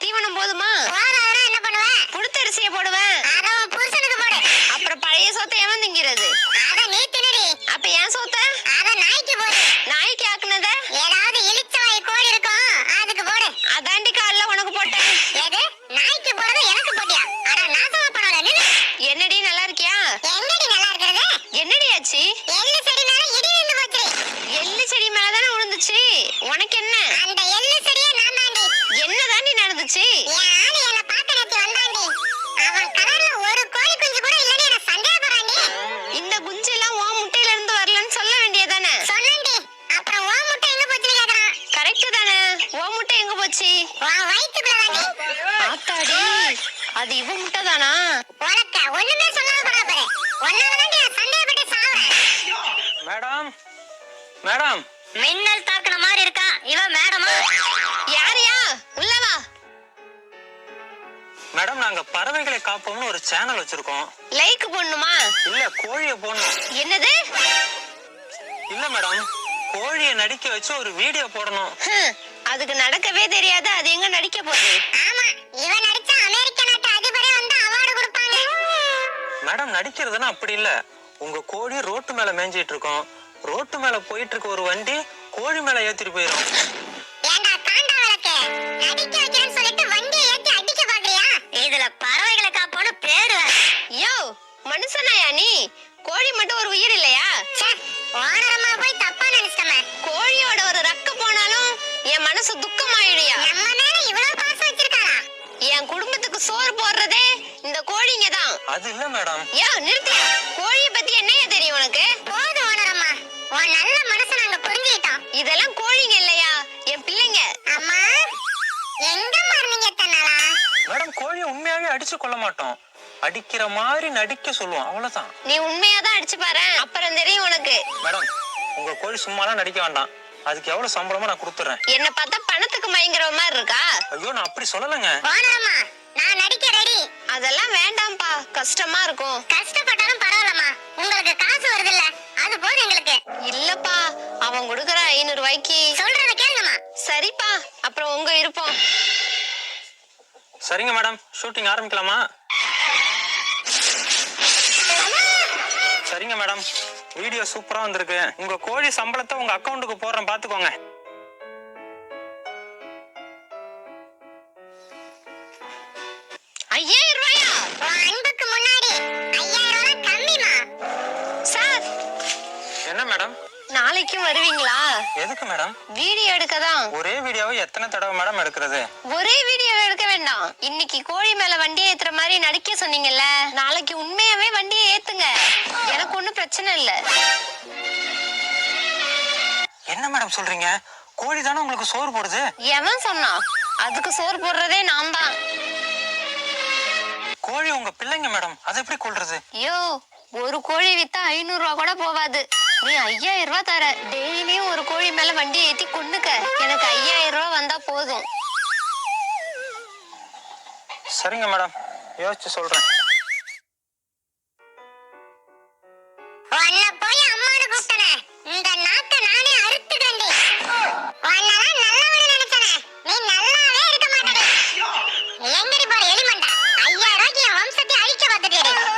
தீவனம் போதுமா? என்ன பண்ணுவேன் அது இவ முட்டை தானா உனக்க ஒண்ணுமே சொல்லாம போறா பாரு. ஒன்னாலதான் நான் சந்தேகப்பட்டு சாவுறேன் மேடம் மேடம். மின்னல் தாக்குன மாதிரி இருக்கா? இவ மேடமா? யாரியா உள்ள வா. மேடம் நாங்க பறவைகளை காப்போம்னு ஒரு சேனல் வச்சிருக்கோம். லைக் போடணுமா? இல்ல கோழியை போடணும். என்னது? இல்ல மேடம். கோழியை நடிக்க வச்சு ஒரு வீடியோ போடணும். அதுக்கு நடக்கவே தெரியாது. அது எங்க நடிக்க போகுது? ஆமா இவ நடிச்ச அமெரிக்க மேடம் நடிக்கிறதுன்னா அப்படி இல்ல. உங்க கோழி ரோட்டு மேல மேய்ஞ்சிட்டு இருக்கோம். ரோட்டு மேல போயிட்டு இருக்க ஒரு வண்டி கோழி மேல ஏத்திட்டு போயிரும். ஏண்டா காண்டா விளக்கு நடிக்க வைக்கிறேன்னு சொல்லிட்டு வண்டியை ஏத்தி அடிக்க பாக்குறியா? இதுல பறவைகளை காப்போன்னு பேரு யோ மனுஷனாயா நீ? கோழி மட்டும் ஒரு உயிர் இல்லையா? ஓனரமா போய் தப்பா நினைச்சிட்டமே. கோழியோட ஒரு ரக்க போனாலும் என் மனசு துக்கமாயிடுயா? நம்ம மேல இவ்வளவு பாசம் வச்சிருக்காரா என் குடும்பத்துக்கு சோறு போடுறதே இந்த கோழிங்க தான் அது இல்ல மேடம். யோ நிறுத்தியா கோழிய பத்தி என்னைய தெரியும் உனக்கு? போதும் ஓனரம்மா. உன் நல்ல மனசை நாங்க புரிஞ்சுக்கிட்டோம். இதெல்லாம் கோழிங்க இல்லையா? என் பிள்ளைங்க. அம்மா எங்க மாறினீங்க தன்னாலா மேடம் கோழியை உண்மையாவே அடிச்சு கொள்ள மாட்டோம். அடிக்கிற மாதிரி நடிக்க சொல்லுவோம். அவ்வளவுதான். நீ உண்மையா தான் அடிச்சு பாரு. அப்புறம் தெரியும் உனக்கு. மேடம் உங்க கோழி சும்மாலாம் நடிக்க வேண்டாம். அதுக்கு எவ்வளவு சம்பளமா நான் கொடுத்துறேன். என்ன பார்த்தா பணத்துக்கு மயங்குற மாதிரி இருக்கா? ஐயோ நான் அப்படி சொல்லலைங்க. ஓனரம்மா நான் நடிக்க ரெடி அதெல்லாம் கஷ்டமா இருக்கும். கஷ்டப்பட்டாலும் பரவாயில்லம்மா. உங்களுக்கு காசு வருது இல்ல அது போதும் எங்களுக்கு. இல்லப்பா அவன் கொடுக்கற ஐநூறு ரூபாய்க்கு. சொல்றத கேளுங்கம்மா. சரிப்பா அப்புறம் உங்க இருப்போம் சரிங்க மேடம் ஷூட்டிங் ஆரம்பிக்கலாமா? சரிங்க மேடம் வீடியோ சூப்பரா வந்திருக்கு. உங்க கோழி சம்பளத்தை உங்க அக்கவுண்ட்டுக்கு போடுறேன் பாத்துக்கோங்க. நாளைக்கும் வருவீங்களா? எதுக்கு மேடம்? வீடியோ எடுக்க தான் ஒரே வீடியோவை எத்தனை தடவை மேடம் எடுக்கிறது? ஒரே வீடியோ எடுக்க வேண்டாம். இன்னைக்கு கோழி மேல வண்டியை ஏத்துற மாதிரி நடிக்க சொன்னீங்கல்ல நாளைக்கு உண்மையாவே வண்டியை ஏத்துங்க. எனக்கு ஒண்ணும் பிரச்சனை இல்ல. என்ன மேடம் சொல்றீங்க? கோழி தானே உங்களுக்கு சோறு போடுது? எவன் சொன்னான் அதுக்கு சோறு போடுறதே நான் தான். கோழி உங்க பிள்ளைங்க மேடம் அதை எப்படி கொள்றது ஐயோ ஒரு கோழி வித்தா ஐநூறு ரூபா கூட போவாது. நீ ஐயாயிரம் ரூபா தர. டெய்லியும் ஒரு கோழி மேல வண்டியை ஏத்தி கொண்டுக்க எனக்கு ஐயாயிரம் ரூபாய் வந்தா போதும். சரிங்க மேடம். யோசிச்சு சொல்றேன். எலிமண்டா? ஐயாயிரம் ரூபாய்க்கு என் வம்சத்தை அழிக்க வந்துட்டேன்